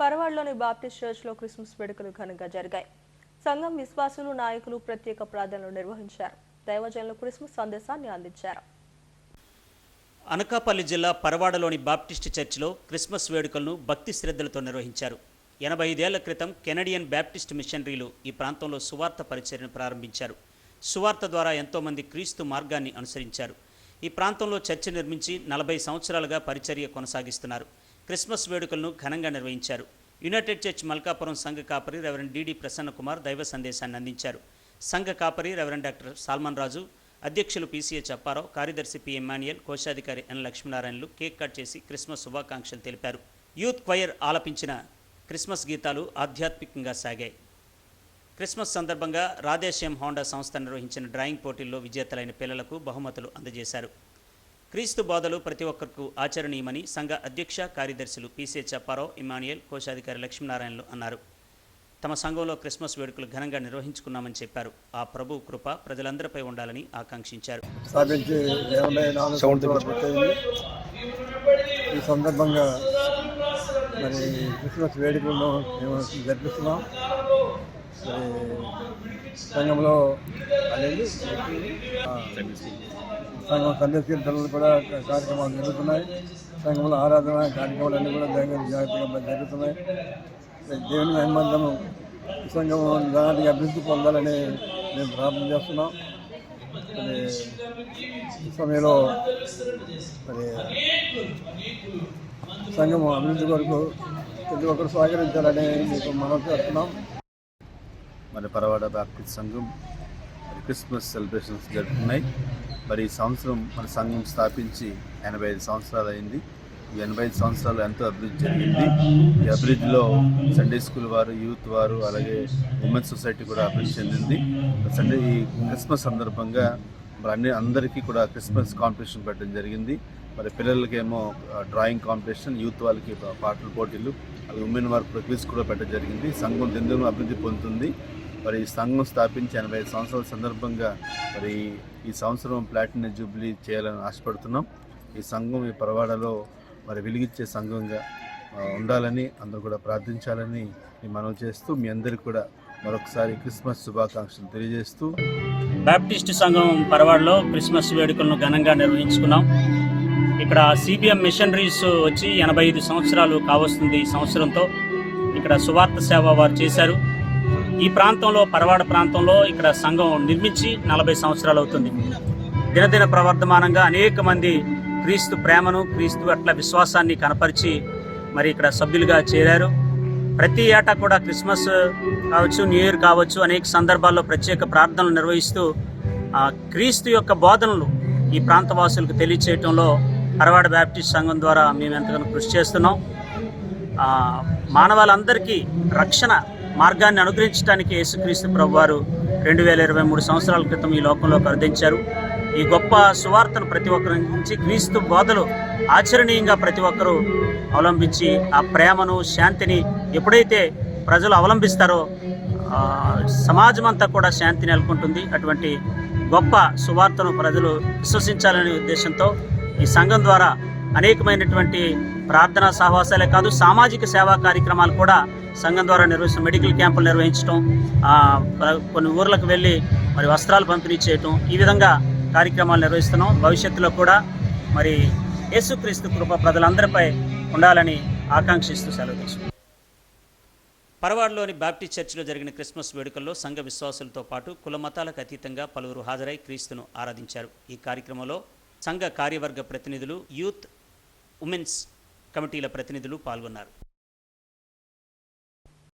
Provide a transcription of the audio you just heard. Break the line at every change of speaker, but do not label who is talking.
పరవాడలోని Baptist చర్చ్లో Christmas వేడుకలు ఘనంగా జరిగాయి. సంఘం విశ్వాసులు నాయకులు ప్రత్యేక ప్రార్థనలు నిర్వహించారు. దైవజనులు క్రిస్మస్ సందేశాన్ని అందించారు.
అనకాపల్లి జిల్లా పరవాడలోని బాప్టిస్ట్ చర్చిలో క్రిస్మస్ వేడుకలను భక్తి శ్రద్ధలతో నిర్వహించారు. ఎనభై ఐదేళ్ళ క్రితం కెనడియన్ బ్యాప్టిస్ట్ మిషనరీలు ఈ ప్రాంతంలో సువార్త పరిచర్యను ప్రారంభించారు. సువార్త ద్వారా ఎంతోమంది క్రీస్తు మార్గాన్ని అనుసరించారు. ఈ ప్రాంతంలో చర్చి నిర్మించి నలభై సంవత్సరాలుగా పరిచర్య కొనసాగిస్తున్నారు. క్రిస్మస్ వేడుకలను ఘనంగా నిర్వహించారు. యునైటెడ్ చర్చ్ మల్కాపురం సంఘ కాపరి రెవరెండ్ డిడి ప్రసన్న కుమార్ దైవ సందేశాన్ని అందించారు. సంఘ కాపరి రెవరెండ్ డాక్టర్ సాల్మన్ రాజు అధ్యక్షులు పీసీహెచ్ అప్పారావు కార్యదర్శి పి ఎమ్మాన్యుయల్ కోశాధికారి ఎన్ లక్ష్మీనారాయణలు కేక్ కట్ చేసి క్రిస్మస్ శుభాకాంక్షలు తెలిపారు. యూత్ క్వైర్ ఆలపించిన క్రిస్మస్ గీతాలు ఆధ్యాత్మికంగా సాగాయి. క్రిస్మస్ సందర్భంగా రాధేశ్యామ్ హోండా సంస్థ నిర్వహించిన డ్రాయింగ్ పోటీల్లో విజేతలైన పిల్లలకు బహుమతులు అందజేశారు. క్రీస్తు బోధలు ప్రతి ఒక్కరికి ఆచరణీయమని సంఘ అధ్యక్ష కార్యదర్శులు పీసే చప్పారావు ఇమానియల్ కోశాధికారి లక్ష్మీనారాయణలు అన్నారు. తమ సంఘంలో క్రిస్మస్ వేడుకలు ఘనంగా నిర్వహించుకున్నామని చెప్పారు. ఆ ప్రభు కృప ప్రజలందరిపై ఉండాలని ఆకాంక్షించారు.
ఈ సందర్భంగా మరి క్రిస్మస్ వేడుకలను మేము జరిపిస్తున్నాం సంఘంలో అనేది సంఘం సందేశ కీర్తనలు కూడా కార్యక్రమాలు జరుగుతున్నాయి. సంఘంలో ఆరాధన కార్యక్రమాలన్నీ కూడా దగ్గర జాగ్రత్తగా జరుగుతున్నాయి. దేవుని మహిమందము సంఘం దానికి అభివృద్ధి పొందాలని మేము ప్రార్థన చేస్తున్నాం. మరి ఈ సమయంలో మరి సంఘం అభివృద్ధి కొరకు ప్రతి ఒక్కరు సహకరించాలని మీకు మనం చేస్తున్నాం.
మరి పరవాడ బ్యాప్టిస్ట్ సంఘం క్రిస్మస్ సెలబ్రేషన్స్ జరుగుతున్నాయి. మరి ఈ సంవత్సరం మన సంఘం స్థాపించి ఎనభై ఐదు సంవత్సరాలు అయింది. ఈ ఎనభై ఐదు సంవత్సరాలు ఎంతో అభివృద్ధి జరిగింది ఈ అభివృద్ధిలో సండే స్కూల్ వారు యూత్ వారు అలాగే ఉమెన్స్ సొసైటీ కూడా అభివృద్ధి చెందింది. సండే ఈ క్రిస్మస్ సందర్భంగా మరి అన్ని అందరికీ కూడా క్రిస్మస్ కాంపిటీషన్ పెట్టడం జరిగింది. మరి పిల్లలకేమో డ్రాయింగ్ కాంపిటీషన్ యూత్ వాళ్ళకి పాటల పోటీలు అలాగే ఉమెన్ వారికి క్విజ్ కూడా పెట్టడం జరిగింది. సంఘం దిందులో అభివృద్ధి పొందుతుంది. మరి ఈ సంఘం స్థాపించి ఎనభై ఐదు సంవత్సరాల సందర్భంగా మరి ఈ సంవత్సరం ప్లాటినం జూబ్లీ చేయాలని ఆశపడుతున్నాం. ఈ సంఘం ఈ పరవాడలో మరి వెలిగించే సంఘంగా ఉండాలని అందరూ కూడా ప్రార్థించాలని మనం చేస్తూ మీ అందరికీ కూడా మరొకసారి క్రిస్మస్ శుభాకాంక్షలు తెలియజేస్తూ
బ్యాప్టిస్ట్ సంఘం పరవాడలో క్రిస్మస్ వేడుకలను ఘనంగా నిర్వహించుకున్నాం. ఇక్కడ సిబిఎం మిషనరీస్ వచ్చి ఎనభై ఐదు సంవత్సరాలు కావస్తుంది ఈ సంవత్సరంతో. ఇక్కడ సువార్త సేవ వారు చేశారు. ఈ ప్రాంతంలో పరవాడ ప్రాంతంలో ఇక్కడ సంఘం నిర్మించి నలభై సంవత్సరాలు అవుతుంది. దినదిన ప్రవర్ధమానంగా అనేక మంది క్రీస్తు ప్రేమను క్రీస్తు అట్ల విశ్వాసాన్ని కనపరిచి మరి ఇక్కడ సభ్యులుగా చేరారు. ప్రతి ఏటా కూడా క్రిస్మస్ కావచ్చు న్యూ ఇయర్ కావచ్చు అనేక సందర్భాల్లో ప్రత్యేక ప్రార్థనలు నిర్వహిస్తూ క్రీస్తు యొక్క బోధనలు ఈ ప్రాంత వాసులకు తెలియచేయటంలో పరవాడ బ్యాప్టిస్ట్ సంఘం ద్వారా మేము ఎంతగానో కృషి చేస్తున్నాం. ఆ, మానవాళందరికీ రక్షణ మార్గాన్ని అనుగ్రహించడానికి యేసుక్రీస్తు ప్రభు వారు రెండు వేల ఇరవై మూడు సంవత్సరాల క్రితం ఈ లోకంలో కరుదించారు. ఈ గొప్ప సువార్తను ప్రతి ఒక్కరి నుంచి క్రీస్తు బోధలు ఆచరణీయంగా ప్రతి ఒక్కరూ అవలంబించి ఆ ప్రేమను శాంతిని ఎప్పుడైతే ప్రజలు అవలంబిస్తారో సమాజం అంతా కూడా శాంతి నెలకొంటుంది. అటువంటి గొప్ప సువార్తను ప్రజలు విశ్వసించాలనే ఉద్దేశంతో ఈ సంఘం ద్వారా అనేకమైనటువంటి ప్రార్థనా సహవాసాలే కాదు సామాజిక సేవా కార్యక్రమాలు కూడా సంఘం ద్వారా నిర్వహిస్తాం మెడికల్ క్యాంపులు నిర్వహించడం కొన్ని ఊర్లకు వెళ్ళి మరి వస్త్రాలు పంపిణీ చేయటం ఈ విధంగా కార్యక్రమాలు నిర్వహిస్తున్నాం. భవిష్యత్తులో కూడా మరి యేసుక్రీస్తు కృప ప్రజలందరిపై ఉండాలని ఆకాంక్షిస్తూ సెలవు తీసుకుంటాం పరవాడలోని బాప్టిస్ట్ చర్చిలో జరిగిన క్రిస్మస్ వేడుకల్లో సంఘ విశ్వాసులతో పాటు కుల మతాలకు అతీతంగా పలువురు హాజరై క్రీస్తును ఆరాధించారు. ఈ కార్యక్రమంలో సంఘ కార్యవర్గ ప్రతినిధులు యూత్ ఉమెన్స్ కమిటీల ప్రతినిధులు పాల్గొన్నారు.